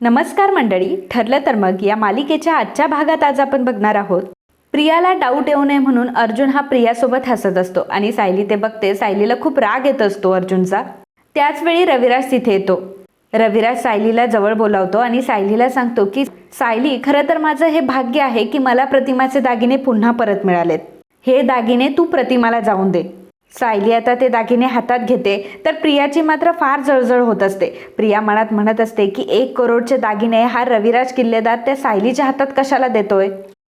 नमस्कार मंडळी ठरलं तर मग या मालिकेच्या आजच्या भागात आज आपण बघणार आहोत. प्रियाला डाऊट येऊ नये म्हणून अर्जुन हा प्रियासोबत हसत असतो आणि सायली ते बघते सायलीला खूप राग येत असतो अर्जुनचा. त्याच वेळी रविराज तिथे येतो. रविराज सायलीला जवळ बोलावतो आणि सायलीला सांगतो की सायली खरं तर माझं हे भाग्य आहे की मला प्रतिमाचे दागिने पुन्हा परत मिळालेत. हे दागिने तू प्रतिमाला जाऊन दे. सायली आता ते दागिने हातात घेते तर प्रियाची मात्र फार जळजळ होत असते. प्रिया मनात म्हणत असते की एक करोडचे दागिने हा रविराज किल्लेदार त्या सायलीच्या हातात कशाला देतोय?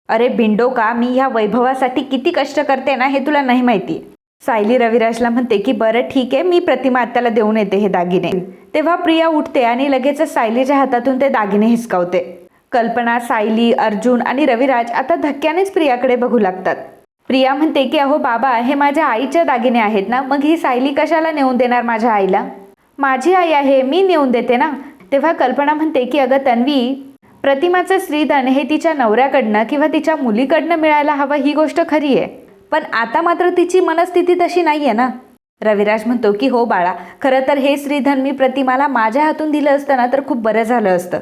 अरे बिंडो का मी ह्या वैभवासाठी किती कष्ट करते ना हे तुला नाही माहिती. सायली रविराजला म्हणते की बरं ठीक आहे मी प्रतिमा आत्याला देऊन येते हे दागिने. तेव्हा प्रिया उठते आणि लगेचच सायलीच्या हातातून ते दागिने हिसकावते. कल्पना सायली अर्जुन आणि रविराज आता धक्क्यानेच प्रियाकडे बघू लागतात. प्रिया म्हणते की अहो बाबा हे माझ्या आईच्या दागिने आहेत ना मग ही सायली कशाला नेऊन देणार माझ्या आईला? माझी आई आहे मी नेऊन देते ना. तेव्हा कल्पना म्हणते की अगं तन्वी प्रतिमाचं श्रीधन हे तिच्या नवऱ्याकडनं किंवा तिच्या मुलीकडनं मिळायला हवं ही गोष्ट खरी आहे. पण आता मात्र तिची मनस्थिती तशी नाही आहे ना. रविराज म्हणतो की हो बाळा खरं तर हे श्रीधन मी प्रतिमाला माझ्या हातून दिलं असतं ना तर खूप बरं झालं असतं.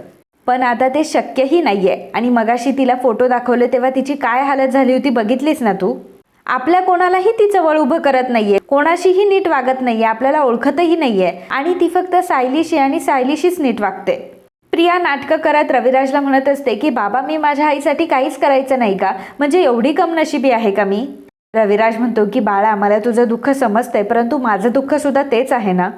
पण आता ते शक्यही नाही आहे आणि मगाशी तिला फोटो दाखवले तेव्हा तिची काय हालत झाली होती बघितलीस ना तू? आपल्या कोणालाही ती जवळ उभं करत नाहीये. कोणाशीही नीट वागत नाहीये. आपल्याला ओळखतही नाहीये. आणि ती फक्त सायलीशी आणि सायलीशीच नीट वागते. प्रिया नाटकं करत रविराजला म्हणत असते की बाबा मी माझ्या आईसाठी काहीच करायचं नाही का? म्हणजे एवढी कम नशिबी आहे का मी? रविराज म्हणतो की बाळा मला तुझं दुःख समजतंय परंतु माझं दुःख सुद्धा तेच आहे ना?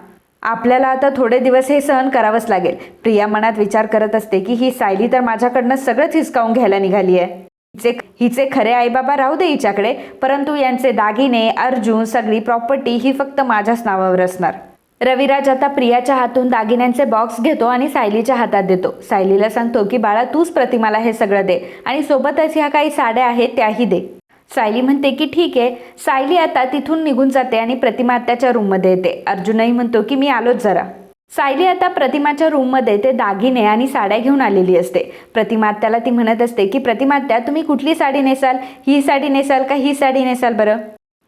आपल्याला आता थोडे दिवस हे सहन करावंच लागेल. प्रिया मनात विचार करत असते की ही सायली तर माझ्याकडनं सगळंच हिसकावून घ्यायला निघाली आहे. हिचे हिचे खरे आईबाबा राहू दे हिच्याकडे परंतु यांचे दागिने अर्जुन सगळी प्रॉपर्टी ही फक्त माझ्याच नावावर असणार. रविराज आता प्रियाच्या हातून दागिन्यांचे बॉक्स घेतो आणि सायलीच्या हातात देतो. सायलीला सांगतो की बाळा तूच प्रतिमाला हे सगळं दे आणि सोबतच ह्या काही साड्या आहेत त्याही दे. सायली म्हणते की ठीक आहे. सायली आता तिथून निघून जाते आणि प्रतिमा आत्याच्या रूममध्ये येते. अर्जुनही म्हणतो की मी आलोच जरा. सायली आता प्रतिमाच्या रूममध्ये ते दागिने आणि साड्या घेऊन आलेली असते. प्रतिमात्याला ती म्हणत असते की प्रतिमा आत्या तुम्ही कुठली साडी नेसाल? ही साडी नेसाल का ही साडी नेसाल बरं?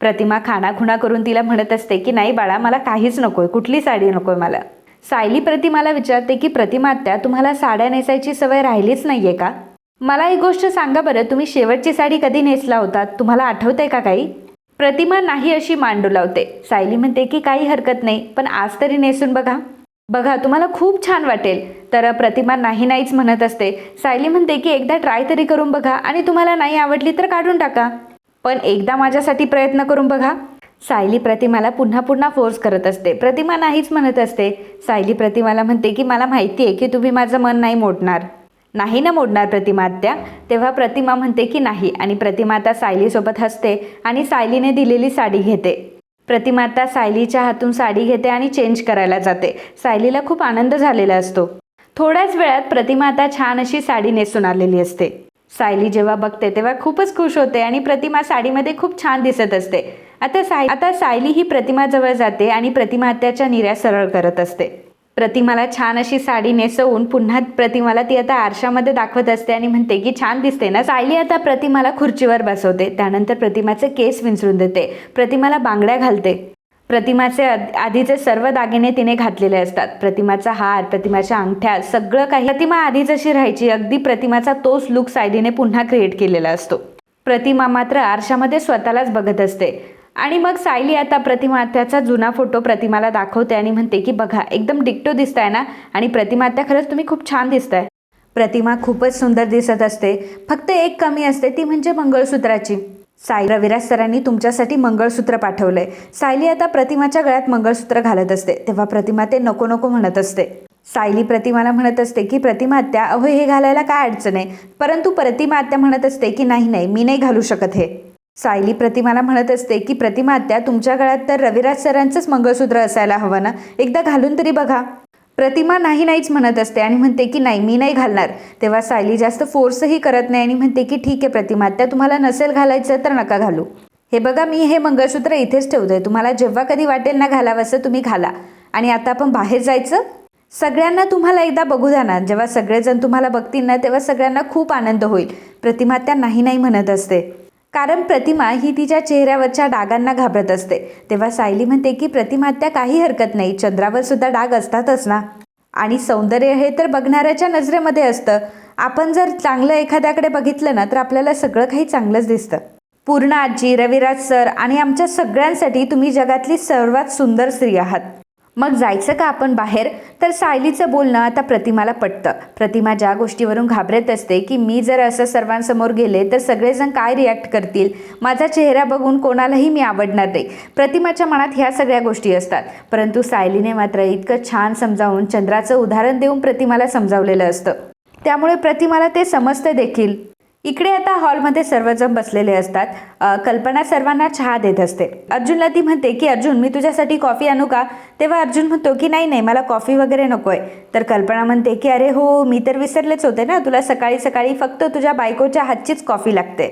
प्रतिमा खाणाखुणा करून तिला म्हणत असते की नाही बाळा मला काहीच नकोय. कुठली साडी नकोय मला? सायली प्रतिमाला विचारते की प्रतिमा आत्या तुम्हाला साड्या नेसायची सवय राहिलीच नाहीये का? मला एक गोष्ट सांगा बरं तुम्ही शेवटची साडी कधी नेसला होता? तुम्हाला आठवतंय का काही? प्रतिमा नाही अशी मांडू लावते. सायली म्हणते की काही हरकत नाही पण आज तरी नेसून बघा. बघा तुम्हाला खूप छान वाटेल. तर प्रतिमा नाही नाहीच म्हणत असते. सायली म्हणते की एकदा ट्राय तरी करून बघा आणि तुम्हाला नाही आवडली तर काढून टाका. पण एकदा माझ्यासाठी प्रयत्न करून बघा. सायली प्रतिमाला पुन्हा पुन्हा फोर्स करत असते. प्रतिमा नाहीच म्हणत असते. सायली प्रतिमाला म्हणते की मला माहिती आहे की तुम्ही माझं मन नाही मोडणार. नाही ना मोडणार प्रतिमा आत्या? तेव्हा प्रतिमा म्हणते की नाही आणि प्रतिमा आता सायलीसोबत हसते आणि सायलीने दिलेली साडी घेते. प्रतिमा आता सायलीच्या हातून साडी घेते आणि चेंज करायला जाते. सायलीला खूप आनंद झालेला असतो. थोड्याच वेळात प्रतिमा आता छान अशी साडी नेसून आलेली असते. सायली जेव्हा बघते तेव्हा खूपच खुश होते आणि प्रतिमा साडीमध्ये खूप छान दिसत असते. आता साय आता सायली ही प्रतिमाजवळ जाते आणि प्रतिमा आत्याच्या निर्या सरळ करत असते. प्रतिमाला छान अशी साडी नेसवून पुन्हा प्रतिमाला ती आता आरशामध्ये दाखवत असते आणि म्हणते की छान दिसते ना. सायली आता प्रतिमाला खुर्चीवर बसवते. त्यानंतर प्रतिमाचे केस विंचरून देते. प्रतिमाला बांगड्या घालते. प्रतिमाचे आधीचे सर्व दागिने तिने घातलेले असतात. प्रतिमाचा हार प्रतिमाच्या अंगठ्या सगळं काही. प्रतिमा आधी जशी राहायची. अगदी प्रतिमाचा तोच लुक सायलीने पुन्हा क्रिएट केलेला असतो. प्रतिमा मात्र आरशामध्ये स्वतःलाच बघत असते. आणि मग सायली आता प्रतिमात्याचा जुना फोटो प्रतिमाला दाखवते आणि म्हणते की बघा एकदम डिक्टो दिसताय ना? आणि प्रतिमात्या खरंच तुम्ही खूप छान दिसताय. प्रतिमा खूपच सुंदर दिसत असते. फक्त एक कमी असते ती म्हणजे मंगळसूत्राची. साई रविराज सरांनी तुमच्यासाठी मंगळसूत्र पाठवलंय. सायली आता प्रतिमाच्या गळ्यात मंगळसूत्र घालत असते तेव्हा प्रतिमा ते नको नको म्हणत असते. सायली प्रतिमाला म्हणत असते की प्रतिमा आत्या अहो हे घालायला काय अडचण आहे? परंतु प्रतिमा आत्या म्हणत असते की नाही नाही मी नाही घालू शकत हे. सायली प्रतिमाला म्हणत असते की प्रतिमा आत्या तुमच्या गळ्यात तर रविराज सरांचंच मंगळसूत्र असायला हवं ना? एकदा घालून तरी बघा. प्रतिमा नाही नाहीच म्हणत असते आणि म्हणते की नाही मी नाही घालणार. तेव्हा सायली जास्त फोर्सही करत नाही आणि म्हणते की ठीक आहे प्रतिमा त्या तुम्हाला नसेल घालायचं तर नका घालू. हे बघा मी हे मंगळसूत्र इथेच ठेवतोय. तुम्हाला जेव्हा कधी वाटेल ना घालावंसं तुम्ही घाला. आणि आता आपण बाहेर जायचं? सगळ्यांना तुम्हाला एकदा बघू द्या ना. जेव्हा सगळेजण तुम्हाला बघतील ना तेव्हा सगळ्यांना खूप आनंद होईल. प्रतिमा त्या नाही नाही म्हणत असते. कारण प्रतिमा ही तिच्या चेहऱ्यावरच्या डागांना घाबरत असते. तेव्हा सायली म्हणते की प्रतिमा त्या काही हरकत नाही. चंद्रावर सुद्धा डाग असतातच ना? आणि सौंदर्य हे तर बघणाऱ्याच्या नजरेमध्ये असतं. आपण जर चांगलं एखाद्याकडे बघितलं ना तर आपल्याला सगळं काही चांगलंच दिसतं. पूर्ण आजी रविराज सर आणि आमच्या सगळ्यांसाठी तुम्ही जगातली सर्वात सुंदर स्त्री आहात. मग जायचं का आपण बाहेर? तर सायलीचं बोलणं आता प्रतिमाला पटतं. प्रतिमा ज्या गोष्टीवरून घाबरत असते की मी जर असं सर्वांसमोर गेले तर सगळेजण काय रिॲक्ट करतील? माझा चेहरा बघून कोणालाही मी आवडणार नाही. प्रतिमाच्या मनात ह्या सगळ्या गोष्टी असतात. परंतु सायलीने मात्र इतकं छान समजावून चंद्राचं उदाहरण देऊन प्रतिमाला समजावलेलं असतं. त्यामुळे प्रतिमाला ते समजतं देखील. इकडे आता हॉलमध्ये सर्वजण बसलेले असतात. कल्पना सर्वांना चहा देत असते. अर्जुनला ती म्हणते की अर्जुन मी तुझ्यासाठी कॉफी आणू का? तेव्हा अर्जुन म्हणतो की नाही नाही मला कॉफी वगैरे नको आहे तर कल्पना म्हणते की अरे हो मी तर विसरलेच होते ना. तुला सकाळी सकाळी फक्त तुझ्या बायकोच्या हातचीच कॉफी लागते.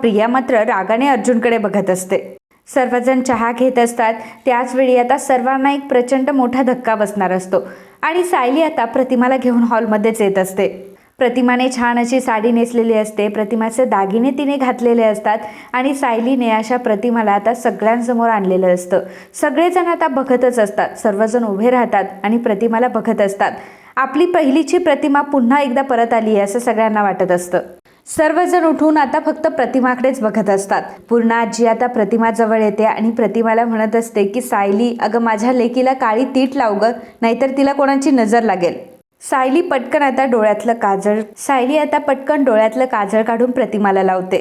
प्रिया मात्र रागाने अर्जुनकडे बघत असते. सर्वजण चहा घेत असतात. त्याचवेळी आता सर्वांना एक प्रचंड मोठा धक्का बसणार असतो. आणि सायली आता प्रतिमाला घेऊन हॉलमध्येच येत असते. प्रतिमाने छान अशी साडी नेसलेली असते. प्रतिमाचे दागिने तिने घातलेले असतात आणि सायलीने अशा प्रतिमाला आता सगळ्यांसमोर आणलेलं असतं. सगळेजण आता बघतच असतात. सर्वजण उभे राहतात आणि प्रतिमाला बघत असतात. आपली पहिलीची प्रतिमा पुन्हा एकदा परत आली आहे असं सगळ्यांना वाटत असतं. सर्वजण उठून आता फक्त प्रतिमाकडेच बघत असतात. पूर्ण आजी आता प्रतिमाजवळ येते आणि प्रतिमाला म्हणत असते की सायली अगं माझ्या लेकीला काळी तीट लाव गं नाहीतर तिला कोणाची नजर लागेल. सायली पटकन आता डोळ्यातलं काजळ सायली आता पटकन डोळ्यातलं काजळ काढून प्रतिमाला लावते.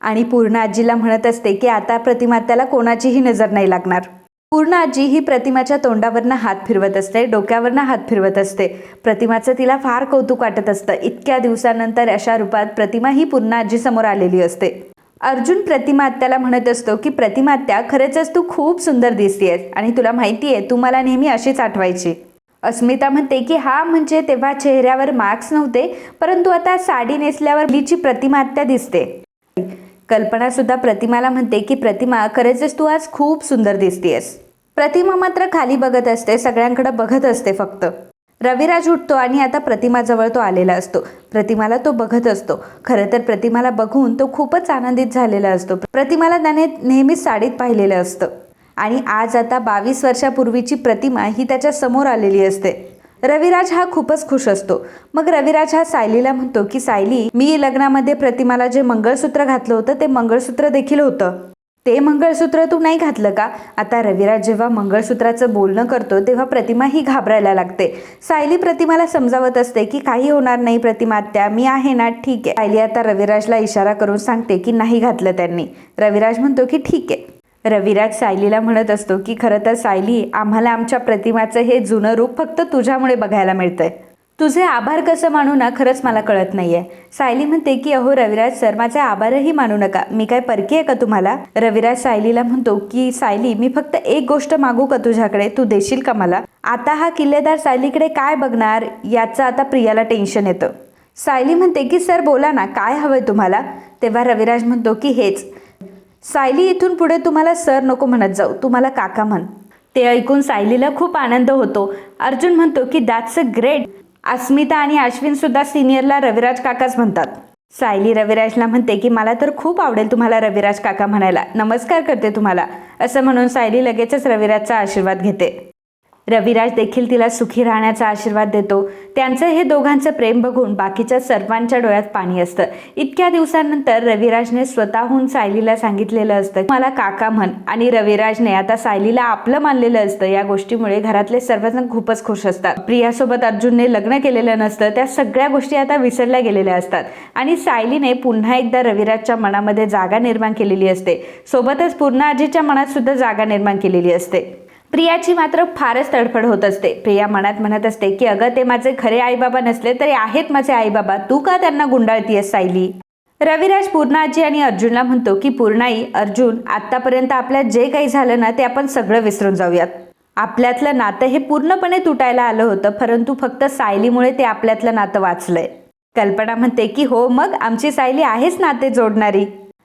आणि पूर्ण आजीला म्हणत असते की आता प्रतिमा त्याला कोणाचीही नजर नाही लागणार. पूर्ण आजी ही प्रतिमाच्या तोंडावरनं हात फिरवत असते डोक्यावरनं हात फिरवत असते. प्रतिमाचं तिला फार कौतुक वाटत असतं. इतक्या दिवसानंतर अशा रूपात प्रतिमा ही पूर्ण आजी समोर आलेली असते. अर्जुन प्रतिमा आत्याला म्हणत असतो की प्रतिमा आत्या खरंच तू खूप सुंदर दिसतेस आणि तुला माहिती आहे तू मला नेहमी अशीच आठवायची. अस्मिता म्हणते की हा म्हणजे तेव्हा चेहऱ्यावर मार्क्स नव्हते परंतु आता साडी नेसल्यावर मुलीची प्रतिमा त्या दिसते. कल्पना सुद्धा प्रतिमाला म्हणते की प्रतिमा खरंच तू आज खूप सुंदर दिसतेस प्रतिमा मात्र खाली बघत असते सगळ्यांकडे बघत असते फक्त. रविराज उठतो आणि आता प्रतिमाजवळ तो आलेला असतो. प्रतिमाला तो बघत असतो. खरं तर प्रतिमाला बघून तो खूपच आनंदित झालेला असतो. प्रतिमाला त्याने नेहमीच साडीत पाहिलेलं असतं. आणि आज आता बावीस वर्षापूर्वीची प्रतिमा ही त्याच्यासमोर आलेली असते. रविराज हा खूपच खुश असतो. मग रविराज हा सायलीला म्हणतो की सायली मी लग्नामध्ये प्रतिमाला जे मंगळसूत्र घातलं होतं ते मंगळसूत्र देखील होतं. ते मंगळसूत्र तू नाही घातलं का? आता रविराज जेव्हा मंगळसूत्राचं बोलणं करतो तेव्हा प्रतिमा ही घाबरायला लागते. सायली प्रतिमाला समजावत असते की काही होणार नाही प्रतिमा त्या मी आहे ना ठीक आहे. सायली आता रविराजला इशारा करून सांगते की नाही घातलं त्यांनी. रविराज म्हणतो की ठीक आहे. रविराज सायलीला म्हणत असतो की खरं तर सायली आम्हाला आमच्या प्रतिमाचं हे जुनं रूप फक्त तुझ्यामुळे बघायला मिळतंय. तुझे आभार कसं मानू ना खरंच मला कळत नाहीये. सायली म्हणते की अहो रविराज सर माझे आभारही मानू नका. मी काय परकी आहे का तुम्हाला? रविराज सायलीला म्हणतो की सायली मी फक्त एक गोष्ट मागू का तुझ्याकडे? तू देशील का मला? आता हा किल्लेदार सायलीकडे काय बघणार? याचं आता प्रियाला टेन्शन येतं. सायली म्हणते की सर बोला ना काय हवंय तुम्हाला? तेव्हा रविराज म्हणतो की हेच. सायली इथून पुढे तुम्हाला सर नको म्हणत जाऊ तुम्हाला काका म्हण. ते ऐकून सायलीला खूप आनंद होतो. अर्जुन म्हणतो की दॅट्स अ ग्रेट अस्मिता आणि अश्विन सुद्धा सिनियरला रविराज काकाच म्हणतात. सायली रविराजला म्हणते की मला तर खूप आवडेल तुम्हाला रविराज काका म्हणायला. नमस्कार करते तुम्हाला. असं म्हणून सायली लगेचच रविराजचा आशीर्वाद घेते. रविराज देखील तिला सुखी राहण्याचा आशीर्वाद देतो. त्यांचं हे दोघांचं प्रेम बघून बाकीच्या सर्वांच्या डोळ्यात पाणी असतं. इतक्या दिवसानंतर रविराजने स्वतःहून सायलीला सांगितलेलं असतं मला काका म्हण. आणि रविराजने आता सायलीला आपलं मानलेलं असतं. या गोष्टीमुळे घरातले सर्वजण खूपच खुश असतात. प्रियासोबत अर्जुनने लग्न केलेलं नसतं. त्या सगळ्या गोष्टी आता विसरल्या गेलेल्या असतात. आणि सायलीने पुन्हा एकदा रविराजच्या मनामध्ये जागा निर्माण केलेली असते. सोबतच पूर्ण आजीच्या मनात सुद्धा जागा निर्माण केलेली असते. प्रियाची मात्र फारच तडफड होत असते. प्रिया मनात म्हणत असते की अगं ते माझे खरे आईबाबा नसले तरी आहेत माझे आईबाबा. तू का त्यांना गुंडाळतीयस सायली? रविराज पूर्णाजी आणि अर्जुनला म्हणतो की पूर्णाई अर्जुन आतापर्यंत आपल्यात जे काही झालं ना ते आपण सगळं विसरून जाऊयात. आपल्यातलं नातं हे पूर्णपणे तुटायला आलं होतं परंतु फक्त सायलीमुळे ते आपल्यातलं नातं वाचलंय. कल्पना म्हणते की हो मग आमची सायली आहेच नाते जोडणारी.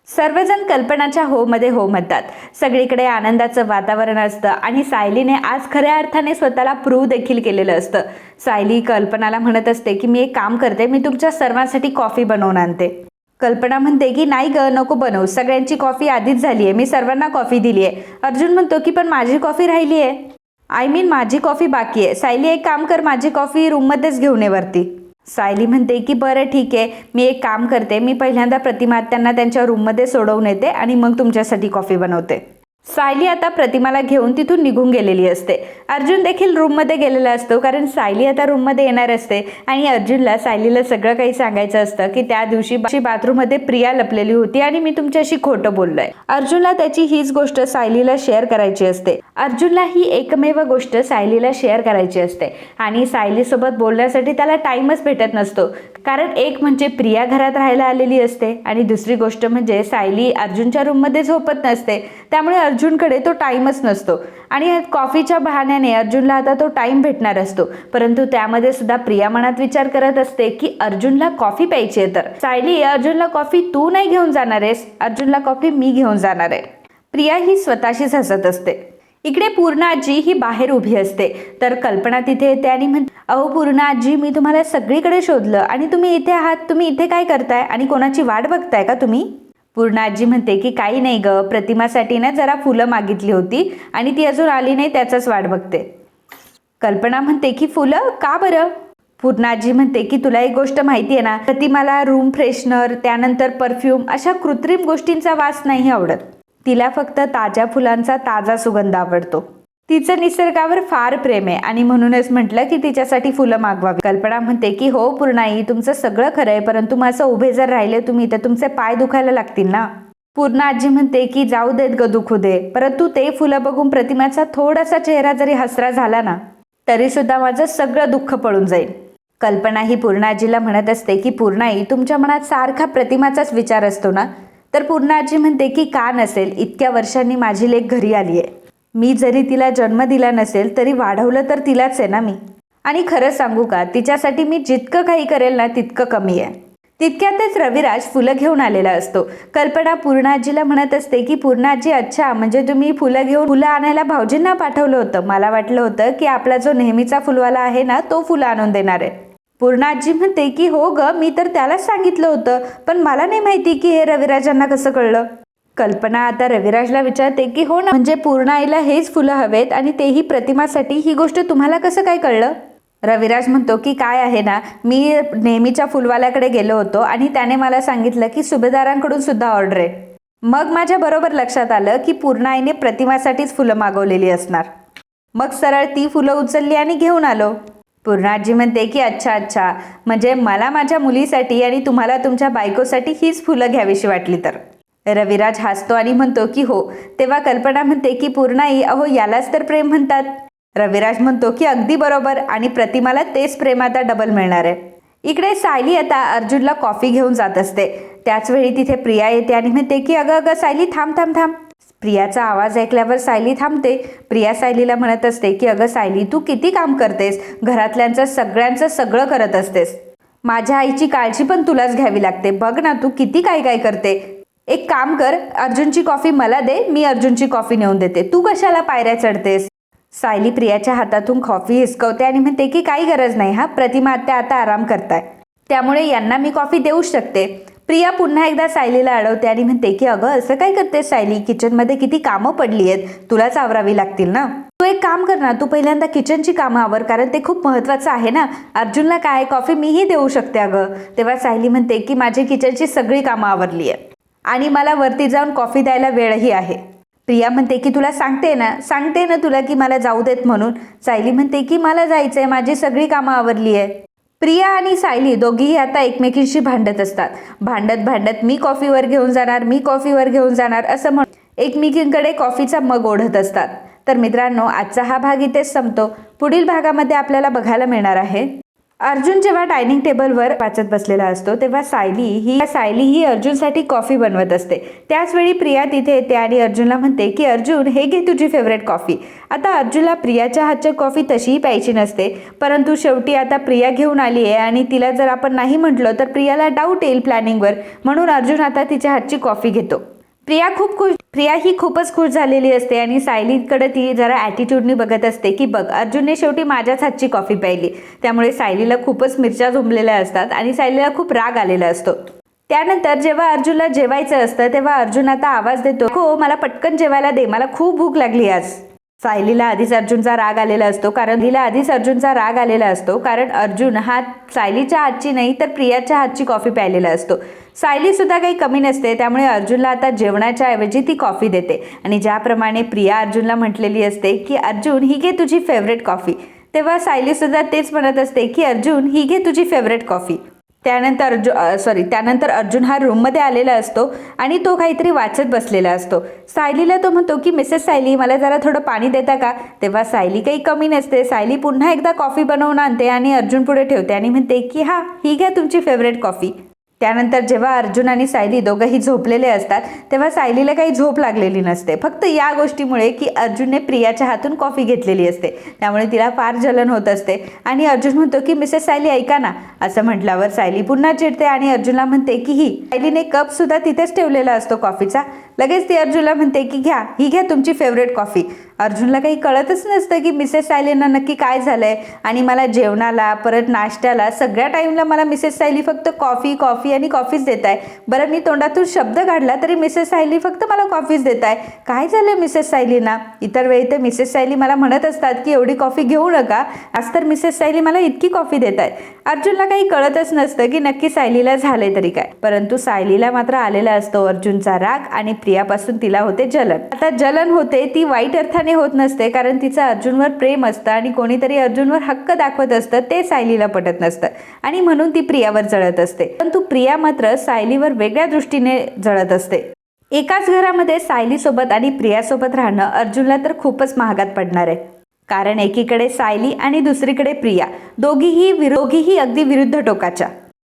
सर्वजण कल्पनाच्या हो मध्ये हो म्हणतात. सगळीकडे आनंदाचं वातावरण असतं आणि सायलीने आज खऱ्या अर्थाने स्वतःला प्रूव्ह देखील केलेलं असतं. सायली कल्पनाला म्हणत असते की मी एक काम करते मी तुमच्या सर्वांसाठी कॉफी बनवून आणते. कल्पना म्हणते की नाही ग नको बनवू. सगळ्यांची कॉफी आधीच झाली आहे मी सर्वांना कॉफी दिली आहे अर्जुन म्हणतो की पण माझी कॉफी राहिली आहे आय मीन माझी कॉफी बाकी आहे सायली एक काम कर. माझी कॉफी रूममध्येच घेऊन ये वरती. सायली म्हणते की बरं ठीक आहे. मी एक काम करते. मी पहिल्यांदा प्रतिमा त्यांना त्यांच्या रूममध्ये सोडवून येते आणि मग तुमच्यासाठी कॉफी बनवते. सायली आता प्रतिमाला घेऊन तिथून निघून गेलेली असते. अर्जुन देखील रूममध्ये गेलेला असतो कारण सायली आता रूममध्ये येणार असते. आणि अर्जुनला सायलीला सगळं काही सांगायचं असतं की त्या दिवशी बाथरूममध्ये प्रिया लपलेली होती आणि मी तुमच्याशी खोटं बोललोय. अर्जुनला त्याची हीच गोष्ट सायलीला शेअर करायची असते. अर्जुनला ही एकमेव गोष्ट सायलीला शेअर करायची असते. आणि सायलीसोबत बोलण्यासाठी त्याला टाइमच भेटत नसतो. कारण एक म्हणजे प्रिया घरात राहायला आलेली असते आणि दुसरी गोष्ट म्हणजे सायली अर्जुनच्या रूममध्ये झोपत नसते. त्यामुळे अर्जुनकडे तो टाईमच नसतो. आणि कॉफीच्या बहाण्याने अर्जुनला आता तो टाईम भेटणार असतो. परंतु त्यामध्ये सुद्धा प्रिया मनात विचार करत असते की अर्जुनला कॉफी प्यायची आहे तर. सायली अर्जुनला कॉफी तू नाही घेऊन जाणार आहेस? अर्जुनला कॉफी मी घेऊन जाणार आहे. प्रिया ही स्वतःशीच हसत असते. इकडे पूर्णाजी ही बाहेर उभी असते. तर कल्पना तिथे येते आणि म्हणते अहो पूर्ण आजी मी तुम्हाला सगळीकडे शोधलं. आणि तुम्ही इथे आहात तुम्ही इथे काय करताय? आणि कोणाची वाट बघताय का तुम्ही? पूर्ण आजी म्हणते की काही नाही ग. प्रतिमासाठी ना जरा फुलं मागितली होती आणि ती अजून आली नाही त्याचाच वाट बघते. कल्पना म्हणते की फुलं? का बरं? पूर्णाजी म्हणते की तुला एक गोष्ट माहिती आहे ना. प्रतिमाला रूम फ्रेशनर त्यानंतर परफ्यूम अशा कृत्रिम गोष्टींचा वास नाही आवडत. तिला फक्त ताज्या फुलांचा ताजा सुगंध आवडतो. तिचं निसर्गावर फार प्रेम आहे. आणि म्हणूनच म्हटलं की तिच्यासाठी फुलं मागवावी. कल्पना म्हणते की हो पूर्णाई तुमचं सगळं खरं आहे परंतु माझं उभे जर राहिले तुम्ही तर तुमचे पाय दुखायला लागतील ना? पूर्ण आजी म्हणते की जाऊ देत ग दुखू दे. परंतु ते फुलं बघून प्रतिमाचा थोडासा चेहरा जरी हसरा झाला ना तरी सुद्धा माझं सगळं दुःख पळून जाईल. कल्पना ही पूर्णाजीला म्हणत असते की पूर्णाई तुमच्या मनात सारखा प्रतिमाचाच विचार असतो ना? तर पूर्णाजी म्हणते की का नसेल? इतक्या वर्षांनी माझी लेख घरी आली आहे मी जरी तिला जन्म दिला नसेल तरी वाढवलं तर तिलाच आहे ना मी. आणि खरं सांगू का तिच्यासाठी मी जितकं काही करेल ना तितकं कमी आहे. तितक्यातच रविराज फुलं घेऊन आलेला असतो. कल्पना पूर्णाजीला म्हणत असते की पूर्णाजी अच्छा म्हणजे तुम्ही फुलं घेऊन फुलं आणायला भाऊजींना पाठवलं होतं. मला वाटलं होतं की आपला जो नेहमीचा फुलवाला आहे ना तो फुलं आणून देणार आहे. पूर्णाजी म्हणते की हो ग मी तर त्यालाच सांगितलं होतं. पण मला नाही माहिती की हे रविराजांना कसं कळलं. कल्पना आता रविराजला विचारते की हो ना म्हणजे पूर्ण आईला हेच फुलं हवेत आणि तेही प्रतिमासाठी ही गोष्ट तुम्हाला कसं काय कळलं? रविराज म्हणतो की काय आहे ना मी नेहमीच्या फुलवाल्याकडे गेलो होतो आणि त्याने मला सांगितलं की सुभेदारांकडून सुद्धा ऑर्डर आहे. मग माझ्या बरोबर लक्षात आलं की पूर्ण आईने प्रतिमासाठीच फुलं मागवलेली असणार. मग सरळ ती फुलं उचलली आणि घेऊन आलो. पूर्णाजी म्हणते की अच्छा अच्छा म्हणजे मला माझ्या मुलीसाठी आणि तुम्हाला तुमच्या बायकोसाठी हीच फुलं घ्यावीशी वाटली तर. रविराज हसतो आणि म्हणतो की हो. तेव्हा कल्पना म्हणते की पूर्णाई अहो यालाच तर प्रेम म्हणतात. रविराज म्हणतो की अगदी बरोबर आणि प्रतिमाला तेच प्रेम आता डबल मिळणार आहे. इकडे सायली आता अर्जुनला कॉफी घेऊन जात असते. त्याच वेळी तिथे प्रिया येते आणि म्हणते की अगं अगं सायली थांब थांब थांब. प्रियाचा आवाज ऐकल्यावर सायली थांबते. प्रिया सायलीला म्हणत असते की अगं सायली तू किती काम करतेस? घरातल्यांचं सगळ्यांचं सगळं करत असतेस. माझ्या आईची काळजी पण तुलाच घ्यावी लागते. बघ ना तू किती काय काय करते? एक काम कर अर्जुनची कॉफी मला दे मी अर्जुनची कॉफी नेऊन देते. तू कशाला पायऱ्या चढतेस? सायली प्रियाच्या हातातून कॉफी हिसकवते आणि म्हणते की काही गरज नाही हा प्रतिमा आत्या आता आराम करताय. त्यामुळे यांना मी कॉफी देऊच शकते. प्रिया पुन्हा एकदा सायलीला अडवते आणि म्हणते की अगं असं काय करते सायली? किचनमध्ये किती कामं पडली आहेत. तुलाच आवरावी लागतील ना? तू एक काम कर ना तू पहिल्यांदा किचनची कामं आवर कारण ते खूप महत्वाचं आहे ना. अर्जुनला काय कॉफी मीही देऊ शकते अगं. तेव्हा सायली म्हणते की माझी किचनची सगळी कामं आवरली आहे आणि मला वरती जाऊन कॉफी द्यायला वेळही आहे. प्रिया म्हणते की तुला सांगते ना सांगते ना तुला की मला जाऊ देत म्हणून. सायली म्हणते की मला जायचंय माझी सगळी कामं आवरली आहे प्रिया आणि सायली दोघीही आता एकमेकींशी भांडत असतात. भांडत भांडत मी कॉफीवर घेऊन जाणार मी कॉफीवर घेऊन जाणार असं म्हण एकमेकींकडे कॉफीचा मग ओढत असतात. तर मित्रांनो आजचा हा भाग इथेच संपतो. पुढील भागामध्ये आपल्याला बघायला मिळणार आहे. अर्जुन जेव्हा डायनिंग टेबलवर वाचत बसलेला असतो तेव्हा सायली ही सायली ही अर्जुनसाठी कॉफी बनवत असते. त्याच वेळी प्रिया तिथे येते आणि अर्जुनला म्हणते की अर्जुन हे घे तुझी फेवरेट कॉफी आता अर्जुनला प्रियाच्या हातच्या कॉफी तशीही प्यायची नसते परंतु शेवटी आता प्रिया घेऊन आली आहे आणि तिला जर आपण नाही म्हटलं तर प्रियाला डाऊट येईल प्लॅनिंगवर म्हणून अर्जुन आता तिच्या हातची कॉफी घेतो. प्रिया खूप खुश प्रिया ही खूपच खुश झालेली असते आणि सायलीकडे ती जरा ॲटिट्यूडनी बघत असते की बघ अर्जुनने शेवटी माझ्याच हातची कॉफी प्यायली. त्यामुळे सायलीला खूपच मिरच्या झोंबलेल्या असतात आणि सायलीला खूप राग आलेला असतो. त्यानंतर जेव्हा अर्जुनला जेवायचं असतं तेव्हा अर्जुन आता आवाज देतो हो मला पटकन जेवायला दे मला खूप भूक लागली आज. सायलीला आधीच अर्जुनचा राग आलेला असतो कारण तिला आधीच अर्जुनचा राग आलेला असतो कारण अर्जुन हा सायलीच्या हातची नाही तर प्रियाच्या हातची कॉफी प्यायलेला असतो. सायली सुद्धा काही कमी नसते त्यामुळे अर्जुनला आता जेवणाच्या ऐवजी ती कॉफी देते. आणि ज्याप्रमाणे प्रिया अर्जुनला म्हटलेली असते की अर्जुन ही घे तुझी फेवरेट कॉफी. तेव्हा सायली सुद्धा तेच म्हणत असते की अर्जुन ही घे तुझी फेवरेट कॉफी. त्यानंतर अर्जु सॉरी त्यानंतर अर्जुन हा रूममध्ये आलेला असतो आणि तो काहीतरी वाचत बसलेला असतो. सायलीला तो म्हणतो की मिसेस सायली मला जरा थोडं पाणी देता का? तेव्हा सायली काही कमी नसते. सायली पुन्हा एकदा कॉफी बनवून आणते आणि अर्जुन पुढे ठेवते आणि म्हणते की हा ही घ्या तुमची फेवरेट कॉफी त्यानंतर जेव्हा अर्जुन आणि सायली दोघंही झोपलेले असतात तेव्हा सायलीला काही झोप लागलेली नसते. फक्त या गोष्टीमुळे की अर्जुनने प्रियाच्या हातून कॉफी घेतलेली असते. त्यामुळे तिला फार जलन होत असते. आणि अर्जुन म्हणतो की मिसेस सायली ऐका ना. असं म्हटल्यावर सायली पुन्हा चिडते आणि अर्जुनला म्हणते की ही सायलीने कप सुद्धा तिथेच ठेवलेला असतो कॉफीचा. लगेच ती अर्जुनला म्हणते की घ्या ही घ्या तुमची फेवरेट कॉफी. अर्जुनला काही कळतच नसतं की मिसेस सायलींना नक्की काय झालंय. आणि मला जेवणाला परत नाश्त्याला सगळ्या टाईमला मला मिसेस सायली फक्त कॉफी कॉफी आणि कॉफीच देत आहे बरं मी तोंडातून शब्द काढला तरी मिसेस सायली फक्त मला कॉफीच देत आहे काय झालं मिसेस सायलीना इतर वेळी तर मिसेस सायली मला म्हणत असतात की एवढी कॉफी घेऊ नका. आज तर मिसेस सायली मला इतकी कॉफी देत आहे अर्जुनला काही कळतच नसतं की नक्की सायलीला झालंय तरी काय. परंतु सायलीला मात्र आलेला असतो अर्जुनचा राग आणि प्रियापासून तिला होते जलन. आता जलन होते ती वाईट अर्थाने होत नसते कारण तिचं अर्जुनवर प्रेम असतं आणि कोणीतरी अर्जुनवर हक्क दाखवत असतं ते सायलीला पटत नसतं. आणि म्हणून ती प्रियावर जळत असते. परंतु प्रिया मात्र सायलीवर वेगळ्या दृष्टीने जळत असते. एकाच घरामध्ये सायलीसोबत आणि प्रियासोबत राहणं अर्जुनला तर खूपच महागात पडणार आहे. कारण एकीकडे सायली आणि दुसरीकडे प्रिया. दोघीही विरो- अगदी विरुद्ध टोकाच्या.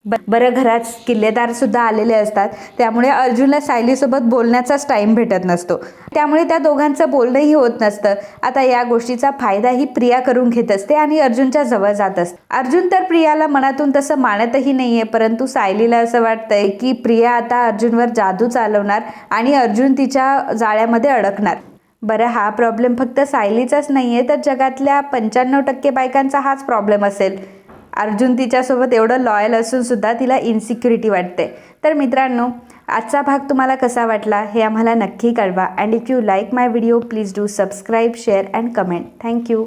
ब- बरं घरात किल्लेदार सुद्धा आलेले असतात. त्यामुळे अर्जुनला सायलीसोबत बोलण्याचाच टाईम भेटत नसतो. त्यामुळे त्या दोघांचं बोलणंही होत नसतं. आता या गोष्टीचा फायदाही प्रिया करून घेत असते आणि अर्जुनच्या जवळ जात असते. अर्जुन तर प्रियाला मनातून तसं मानतही नाहीये परंतु सायलीला असं वाटतंय की प्रिया आता अर्जुनवर जादू चालवणार आणि अर्जुन तिच्या जाळ्यामध्ये अडकणार. बरं हा प्रॉब्लेम फक्त सायलीचाच नाही आहे तर जगातल्या पंच्याण्णव टक्के बायकांचा हाच प्रॉब्लेम असेल. अर्जुन तिच्यासोबत एवढं लॉयल असूनसुद्धा तिला इन्सिक्युरिटी वाटते. तर मित्रांनो आजचा भाग तुम्हाला कसा वाटला हे आम्हाला नक्की कळवा. And if you like my video please do subscribe share and comment thank you